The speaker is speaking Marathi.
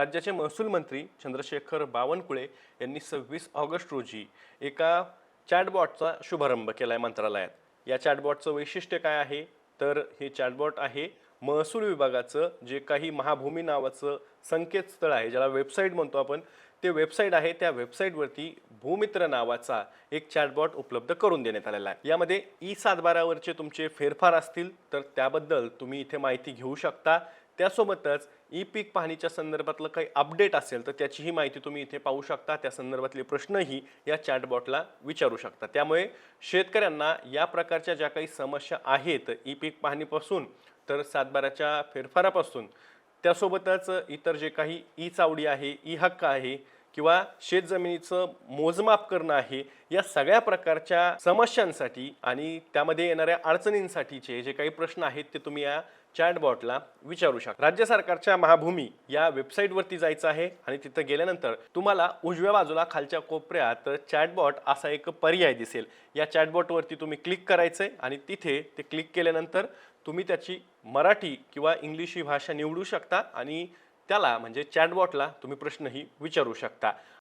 राज्याचे महसूल मंत्री चंद्रशेखर बावनकुळे यांनी सव्वीस ऑगस्ट रोजी एका चॅटबॉटचा शुभारंभ केला आहे मंत्रालयात. या चॅटबॉटचं वैशिष्ट्य काय आहे? तर हे चॅटबॉट आहे महसूल विभागाचं जे काही महाभूमी नावाचं संकेतस्थळ आहे ज्याला वेबसाईट म्हणतो आपण ते वेबसाईट आहे त्या वेबसाईटवरती भूमित्र नावाचा एक चॅटबॉट उपलब्ध करून देण्यात आलेला आहे. यामध्ये ई सातबारावरचे तुमचे फेरफार असतील तर त्याबद्दल तुम्ही इथे माहिती घेऊ शकता. त्यासोबतच ई पीक पाहणीच्या संदर्भातलं काही अपडेट असेल तर त्याचीही माहिती तुम्ही इथे पाहू शकता. त्या संदर्भातले प्रश्नही या चॅटबॉटला विचारू शकता. त्यामुळे शेतकऱ्यांना या प्रकारच्या ज्या काही समस्या आहेत ई पीक पाहणीपासून तर सातबाराच्या फेरफारापासून त्यासोबतच इतर जे काही ई चावडी आहे ई हक्क आहे किंवा शेतजमिनीचं मोजमाप करणं आहे या सगळ्या प्रकारच्या समस्यांसाठी आणि त्यामध्ये येणाऱ्या अडचणींसाठीचे जे काही प्रश्न आहेत ते तुम्ही या चॅटबॉटला विचारू शकता. राज्य सरकारच्या महाभूमी या वेबसाईटवरती जायचं आहे आणि तिथं गेल्यानंतर तुम्हाला उजव्या बाजूला खालच्या कोपऱ्यात चॅटबॉट असा एक पर्याय दिसेल. या चॅटबॉटवरती तुम्ही क्लिक करायचं आहे आणि तिथे ते क्लिक केल्यानंतर तुम्ही त्याची मराठी किंवा इंग्लिश ही भाषा निवडू शकता आणि त्याला म्हणजे चॅटबॉटला तुम्ही प्रश्नही विचारू शकता.